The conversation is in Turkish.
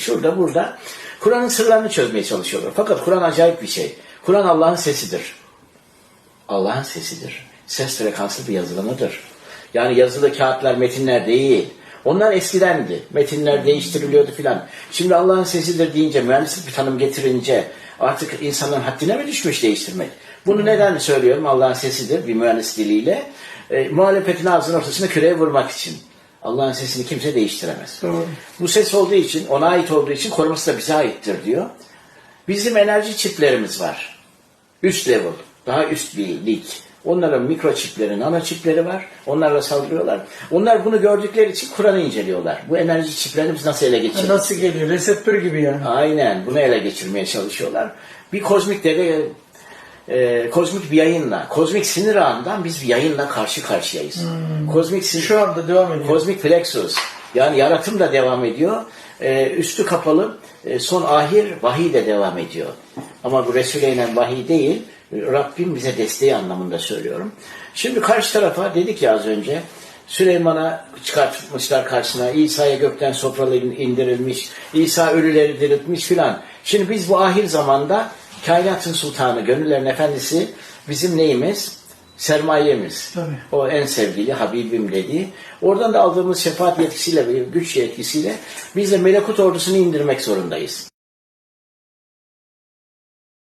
şurada burada Kur'an'ın sırlarını çözmeye çalışıyorlar. Fakat Kur'an acayip bir şey. Kur'an Allah'ın sesidir. Allah'ın sesidir. Ses frekanslı bir yazılımıdır. Yani yazılı kağıtlar, metinler değil. Onlar eskidendi. Metinler değiştiriliyordu filan. Şimdi Allah'ın sesidir deyince, mühendislik bir tanım getirince artık insanların haddine mi düşmüş değiştirmek? Bunu neden söylüyorum? Allah'ın sesidir bir mühendis diliyle. E, muhalefetin ağzının ortasına küreye vurmak için. Allah'ın sesini kimse değiştiremez. Doğru. Bu ses olduğu için, ona ait olduğu için koruması da bize aittir diyor. Bizim enerji çiplerimiz var. Üst level, daha üst bir lig. Onların mikroçipleri, nanoçipleri var. Onlarla saldırıyorlar. Onlar bunu gördükleri için Kur'an'ı inceliyorlar. Bu enerji çiplerini biz nasıl ele geçiririz? Nasıl geliyor? Reseptör gibi yani. Aynen bunu ele geçirmeye çalışıyorlar. Bir kozmik de e, kozmik bir yayınla, kozmik sinir ağından biz bir yayınla karşı karşıyayız. Kozmik sinir, Şu anda devam ediyor. kozmik plexus yani yaratım da devam ediyor. E, üstü kapalı e, son ahir vahiy de devam ediyor. Ama bu Resul'e inen vahiy değil, Rabbim bize desteği anlamında söylüyorum. Şimdi karşı tarafa dedik ya az önce, Süleyman'a çıkartmışlar karşısına, İsa'ya gökten sofralar indirilmiş, İsa ölüleri diriltmiş filan. Şimdi biz bu ahir zamanda kainatın sultanı, gönüllerin efendisi bizim neyimiz? Sermayemiz. Tabii. O en sevgili Habibim dediği. Oradan da aldığımız şefaat yetkisiyle ve güç yetkisiyle biz de melekut ordusunu indirmek zorundayız.